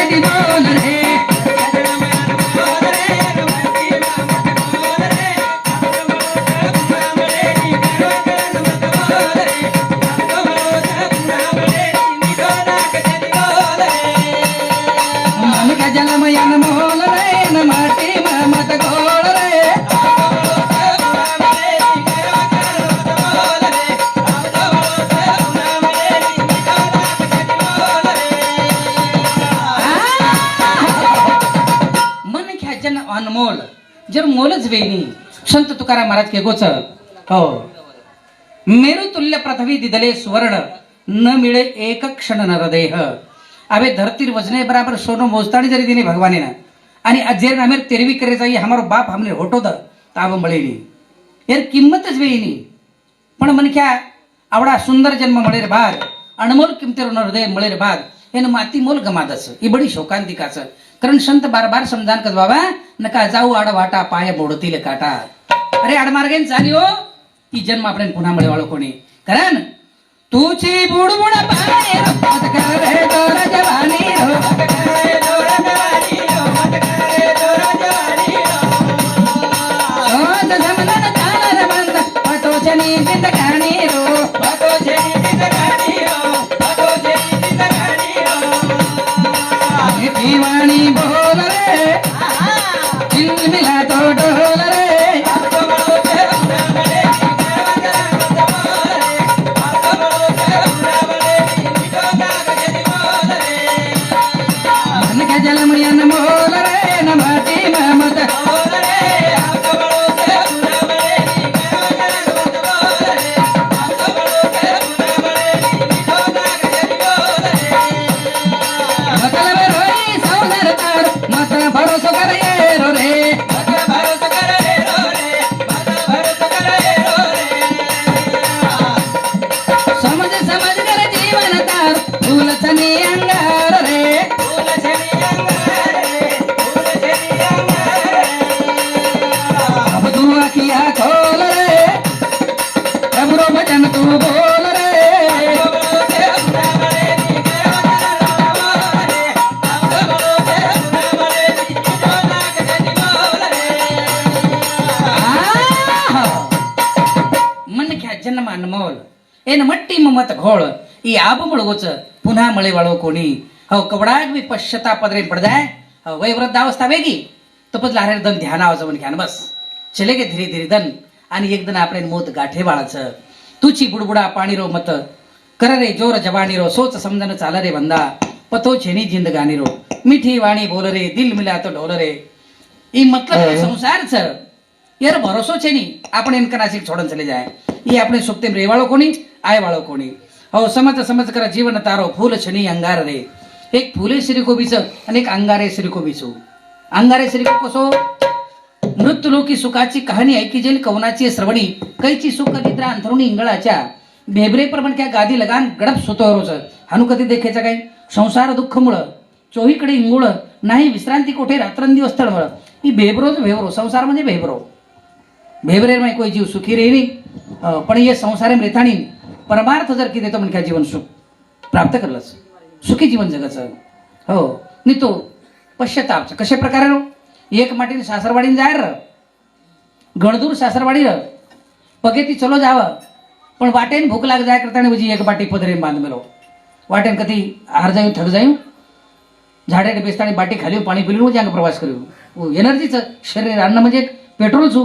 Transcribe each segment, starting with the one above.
செடி போனரே जर मोलच वेणी संत तुकाराम महाराज केगोच हो. मेरू तुल्य प्रथवी दिदले सुवर्ण न मिळे एक क्षण नरदेह. अबे धरतीर वजने बराबर सोनं मोजतानी जरी दिली भगवानेनं आणि अजेर नामेर तेरवी करे जाई हमारो बाप हमने होटो दर ताब मळेनी. यार किंमतच वेईनी पण मनख्या आवडा सुंदर जन्म मळेर भाग अनमोल किमतीर नरदेह मळेर भाग हे माती मोल गमादस. ही बडी शोकांतिकाच. कारण संत बार बार समजान कद बाबा नका जाऊ आड वाटा पाय बोडतील काटा. अरे आडमार्गेन चाली हो ती जन्म आपण पुन्हा मिळे कोणी. कारण तुझी बुडबुड हिम्मत घोळ. ई आब मुळगोच. पुन्हा मळे वळव कोणी. हो कवडाट मी पश्चता पदरे पडदाय. हो वय वृद्धावस्था वेगी तो पण लहान दन ध्यान आवाजवून घ्यान बस. चले गे धीरे धीरे दन. आणि एकदन आपले मोत गाठे बाळाच. तुची बुडबुडा पाणी रो मत. कर रे जोर जवानी रो सोच समजन चाल रे बंदा. पतो छेनी जिंद गाणी रो मिठी वाणी बोल रे दिल मिला तो ढोल रे. ई मतलब संसार सर યાર ભરોસો છે નહીં આપણે એમ કનાશી છોડન ચલે જાય એ આપણે સુપ્તેમ રેવાળો કોની આય વાળો કોની हो समज समज करा जीवन तारो फूल छनी अंगार रे एक फुले श्री कोबीच आणि एक अंगारे श्री कोबीचो अंगारे श्री कसो मृत्यू लोकी सुखाची कहाणी ऐकी जेल कवनाची श्रवणी कैची सुख निद्रा अंथरुणी इंगळाच्या भेबरे पण क्या गादी लगान गडप सुतो रोज हानू कधी देखायचं काय संसार दुःख मुळ चोहीकडे इंगुळ नाही विश्रांती कोठे रात्रंदिवस तळमळ ही भेबरोच भेबरो संसार म्हणजे भेबरो भेबरे माय कोई जीव सुखी रेनी अं, पण ये संसार रेथाणी परमार्थ जर की देतो म्हणजे काय जीवन सुख प्राप्त करलंच सुखी जीवन जगाचं हो नि तो पश्चातापचं कशा प्रकारे रो एक माटीने सासरवाडीने जाय र गणदूर सासरवाडी र पगे ती चलो जावं पण वाटेन भूक लाग जाय करताना म्हणजे एक बाटी पदरे बांध मेलो वाटेन कधी हार जाऊ थक जाऊ झाडे बेसतानी बाटी खाली पाणी पिली म्हणजे प्रवास करू एनर्जीचं शरीर अन्न म्हणजे पेट्रोलच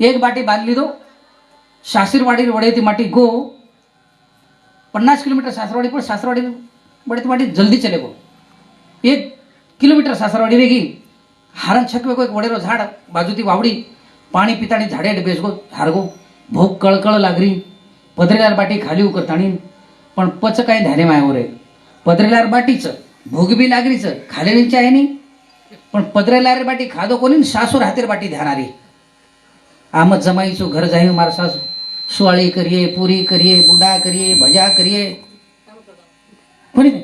एक बाटी बांधली दो. सासरवाडी वडे ती माटी गो. पन्नास किलोमीटर सासरवाडी पण सासरवाडी वडे ती माटी जल्दी चले गो. एक किलोमीटर सासरवाडी रे हारण छकवेगो एक वडेरो झाड बाजू ती वावडी. पाणी पिताणी झाडे बेस गो हारगो भूक कळकळ लागरी. पदरेलार बाटी खाली उकरताणी. पण पच काही ध्याने मायावर आहे. पदरेलार बाटीचं भोग बी लागरीचं खालेलीची आहे नी. पण पदरेलार बाटी खादो कोणी सासूर हातेर बाटी ध्यानारी. सासूर आमत जमाईचो घर जाई मार सासू सुवाळी करिये पुरी करिये बुडा करिये भजा करिये. कोणी नाही?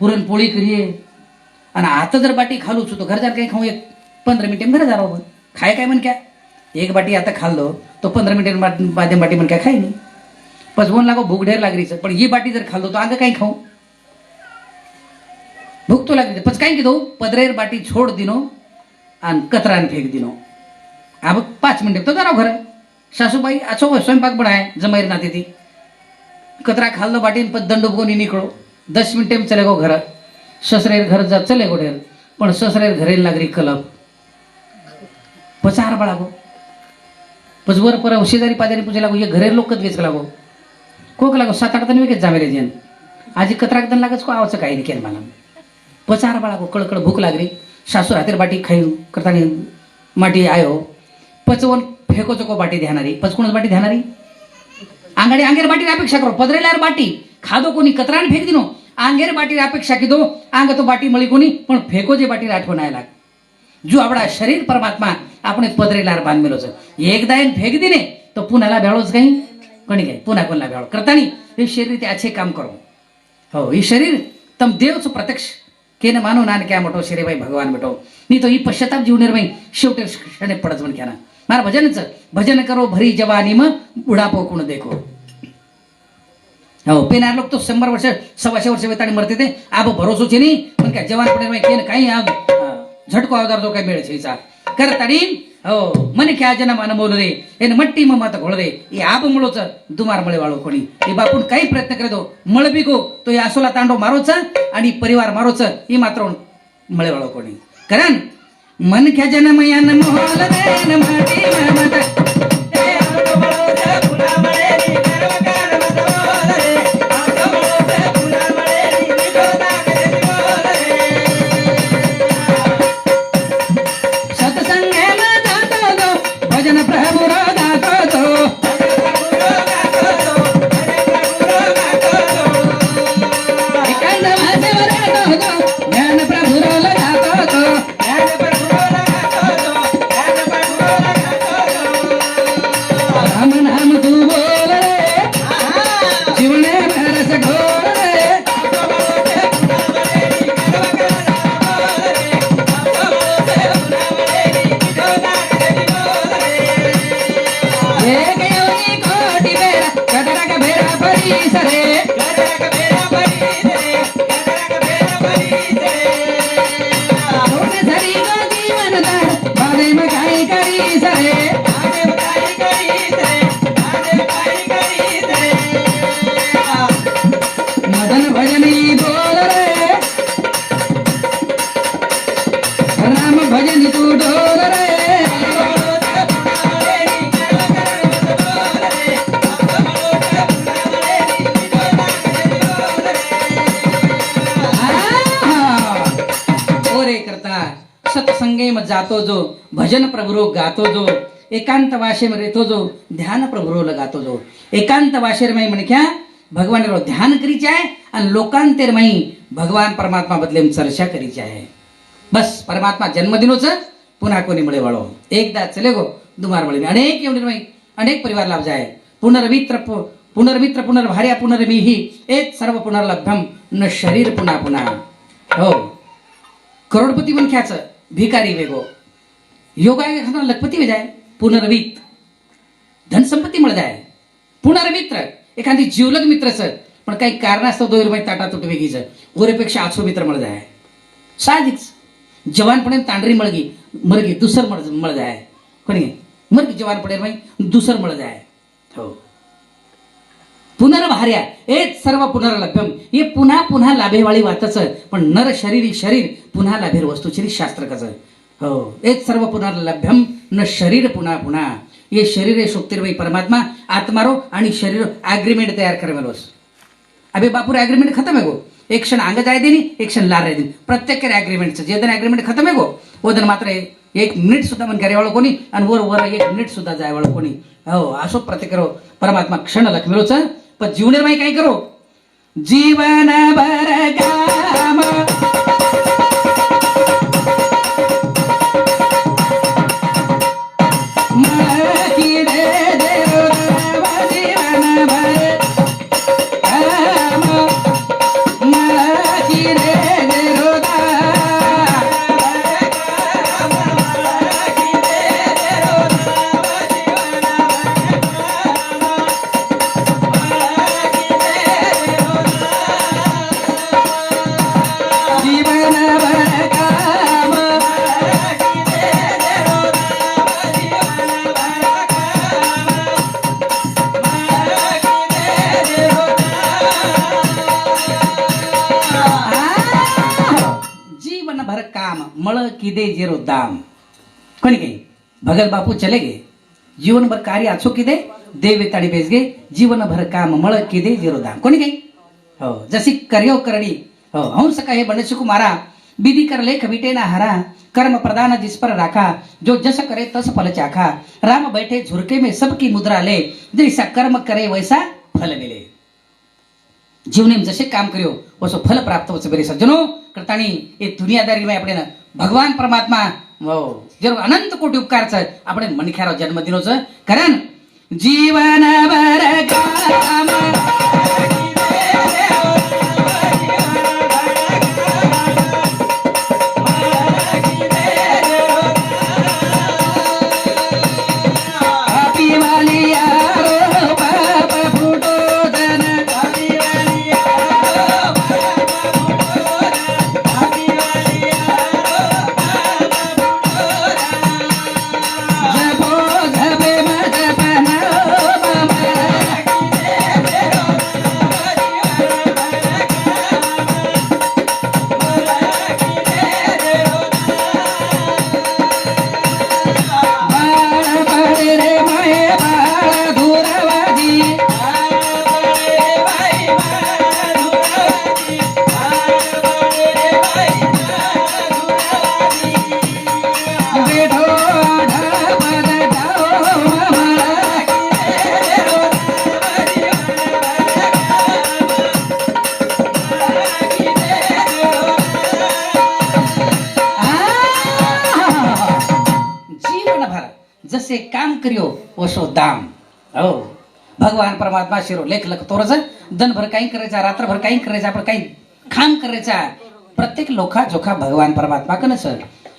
पुरणपोळी करिये. आणि आता जर बाटी खालू तो घर जाण काही खाऊ एक पंधरा मिनिटे घरा जा खाय काय म्हण काय? एक बाटी आता खाल्लो तो पंधरा मिनिटे बादे बाटी म्हण काय खाय नाही. पचवून लागो भूक ढेर लागरीचं पण ही बाटी जर खाल्लो तो आग काही खाऊ. भूक तो लागली. पच काय किदो पदरेर बाटी छोड दिनो आणि कचरान फेक दिनो. हा पाच मिनिटे तो जरा घर सासूबाई असो स्वयंपाक पण आहे जमाईर नाते ती. कचरा खाल्लं बाटीन पण दंड बघून निकळो. दस मिनटे में चले गो घर. ससरेर घर जा चले गो ढेर पण ससरेर घरेल लागरी कलब पचार बाळागो गो. पर शेजारी पाजारी पूजे लागो ये घरेर लोक कत लागो. कोक लागो सात आठ तन वेगेच जामेरे जेन आजी कचराक दन लागच को आवचं काही नाही केलं मला. पचार बाळागो कळकळ भूक लागली. सासू हातेर बाटी खाई करतानी माटी आयो. पचवून फेको चोको बाटी ध्यानारी पचकूनच बाटी ध्यानारी आंगाडी आंगेर बाटी अपेक्षा करो. पदरेल्यावर बाटी. खादो कोणी कतराने फेक दिनो. आंगेर बाटी अपेक्षा किदो? अंग आंग तो बाटी मळी कोणी पण फेको जे बाटी आठवण आयला जो आपला शरीर परमात्मा आपण पदरेलार बांधमेलोच एकदा फेक दिने तो पुण्याला भेळोच काही? कोणी काही? पुन्हा कोणाला भेळो करतानी हे शरीर ते अच्छे काम करो. हो हे शरीर तम देवच प्रत्यक्ष. केन मानो नान क्या मोठो शरीर भाई भगवान बेटो नाही तो ही पश्चाताप जीवनेर भाई शेवटे क्षणे पडत म्हण क्या ना मार भजनच भजन करो भरी जवानी म बुढापो कोण देखो हो पेनार लोक तो शंभर वर्ष सव्वाशे वर्ष वेताने मरते ते आब भरोसो छे नी पण काय जवान पण केन काही झटको आवदार तो काय मेळ कर करताडी हो मन क्या जना मान बोल रे एन मट्टी म मत घोळ रे हे आप मुळोच दुमार मळे वाळो कोणी हे बापून काही प्रयत्न करे दो मळ बिगो तो या असोला तांडो मारोचा आणि परिवार मारोच हे मात्र मळे वाळो कोणी कारण मन क्या जन्म या मोहल रे न माटी ममत. सत्संगे मग जातो जो भजन प्रभुरो गातो जो एकांत वाशे रेतो जो ध्यान प्रभुरो लगातो जो. एकांत वाशेर में म्हणे भगवान रो ध्यान करीचे आहे आणि लोकांतेर माई भगवान परमात्मा बदले चर्चा करीची आहे बस परमात्मा जन्मदिनोच पुन्हा कोणी मिळे वाळो. एकदा चले गो दुमार मळे अनेक एवढे माई अनेक परिवार लाभ जाय पुनर्मित्र पुनर्मित्र पुनर्भार्या पुनर्मीही एक सर्व पुनर्लभ्यम न शरीर पुन्हा पुन्हा. हो. करोडपती पण ख्याचं. भिकारी वेगो योगा एखादा लखपती वे जाय पुनर्वित। धनसंपत्ती मिळत जाय पुनर्मित्र एखादी जीवलग मित्रच पण काही कारणास्तव दोन रुपये ताटा तुट वेगीच ओरेपेक्षा आछो मित्र मिळ जाय साहजिकच जवानपणे तांडरी मळगी मरगी दुसर मळ मळ आहे कोणी मरगी जवानपणे दुसर मळ जाय हो। पुनर्भार्या हेच सर्व पुनर्लभ्यम. हे पुन्हा पुन्हा लाभेवाळी वातच पण नर शरीरी शरीर पुन्हा लाभेर वस्तूची शास्त्र कच हो एक सर्व पुनर्लभ्यम न शरीर पुन्हा पुन्हा. ये शरीर शोक्तिर्वयी परमात्मा आत्मारो आणि शरीर अग्रीमेंट तयार करमेलोस अबे बापूर अग्रीमेंट खतम आहे गो. एक क्षण अंग जाय देनी एक क्षण लार देनी प्रत्येक अग्रीमेंट जे दिन अग्रीमेंट खतम आहे गो ओदन मात्र एक मिनिट सुद्धा मन वाळो कोणी आणि वर वर एक मिनिट सुद्धा जायवाळ कोणी. हो असो प्रत्येक परमात्मा क्षण लखमेलोच. पण जीवनेर माई काय करो? जीवन बर काम किदे जेरो दाम कोणी गई भगत बापू चले गए जीवन भर कार्य आछो किदे देवे ताड़ी बेच गए जीवन भर काम मळ किदे जेरो दाम कोणी गई हो जशी करियो करणी हो हंस कहे बनसुक मारा विधि कर लेख मिटे ना हरा कर्म प्रदान जिस पर राखा जो जस करे तस फल चाखा राम बैठे झुरके में सबकी मुद्रा ले जैसा कर्म करे वैसा फल मिले जीवने में जसे काम करो वसो फल प्राप्त हो सज्जनों करतानी ये दुनियादारी में अपने ભગવાન પરમાત્મા વો, જેનો અનંત કોટી ઉપકાર છે આપણે મનખ્યારો જન્મદિનો છે કારણ જીવન जसे काम करियो वसो दाम. हो. भगवान परमात्मा शिरो लेख लख तोरच दनभर काही करायचा रात्रभर काही करायचा आपण काही खाम करायचा. प्रत्येक लोखा जोखा भगवान परमात्मा कनच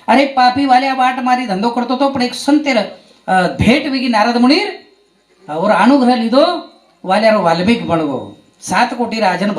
अरे पापी वाल्या वाट मारी धंदो करतो तो पण एक संतेर भेट वेगी नारद मुनीर और अनुग्रह लिदो वाल्यावर वाल्मिक बनगो. सात कोटी राजन